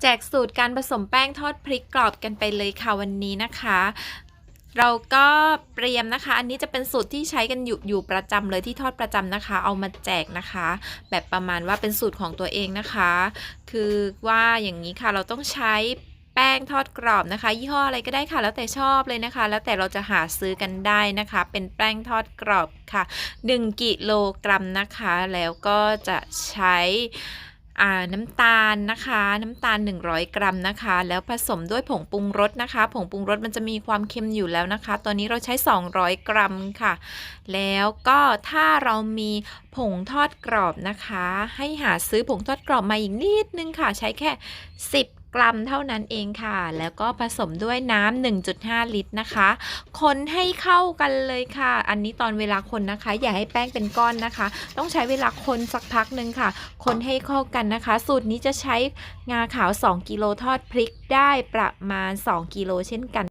แจกสูตรการผสมแป้งทอดพริกกรอบกันไปเลยค่ะวันนี้นะคะ เราก็เตรียมนะคะ อันนี้จะเป็นสูตรที่ใช้กันอยู่อยู่ประจำเลยที่ทอดประจำนะคะ เอามาแจกนะคะ แบบประมาณว่าเป็นสูตรของตัวเองนะคะ คือว่าอย่างนี้ค่ะเราต้องใช้แป้งทอดกรอบนะคะ ยี่ห้ออะไรก็ได้ค่ะ แล้วแต่ชอบเลยนะคะ แล้วแต่เราจะหาซื้อกันได้นะคะ เป็นแป้งทอดกรอบค่ะ 1กิโลกรัมนะคะ แล้วก็จะใช้ น้ำตาลนะคะ น้ำตาล 100 กรัมนะคะ แล้วผสมด้วยผงปรุงรสนะคะ ผงปรุงรสมันจะมีความเค็มอยู่แล้วนะคะ ตอนนี้เราใช้ 200 กรัมค่ะ แล้วก็ถ้าเรามีผงทอดกรอบนะคะ ให้หาซื้อผงทอดกรอบมาอีกนิดนึงค่ะ ใช้แค่ 10 กรัมเท่านั้นเองค่ะ แล้วก็ผสมด้วยน้ำ1.5 ลิตรนะคะ คนให้เข้ากันเลยค่ะ อันนี้ตอนเวลาคนนะคะ อย่าให้แป้งเป็นก้อนนะคะ ต้องใช้เวลาคนสักพักหนึ่งค่ะ คนให้เข้ากันนะคะ สูตรนี้จะใช้งาขาว 2 กิโลทอดพริกได้ประมาณ 2 กิโลเช่นกัน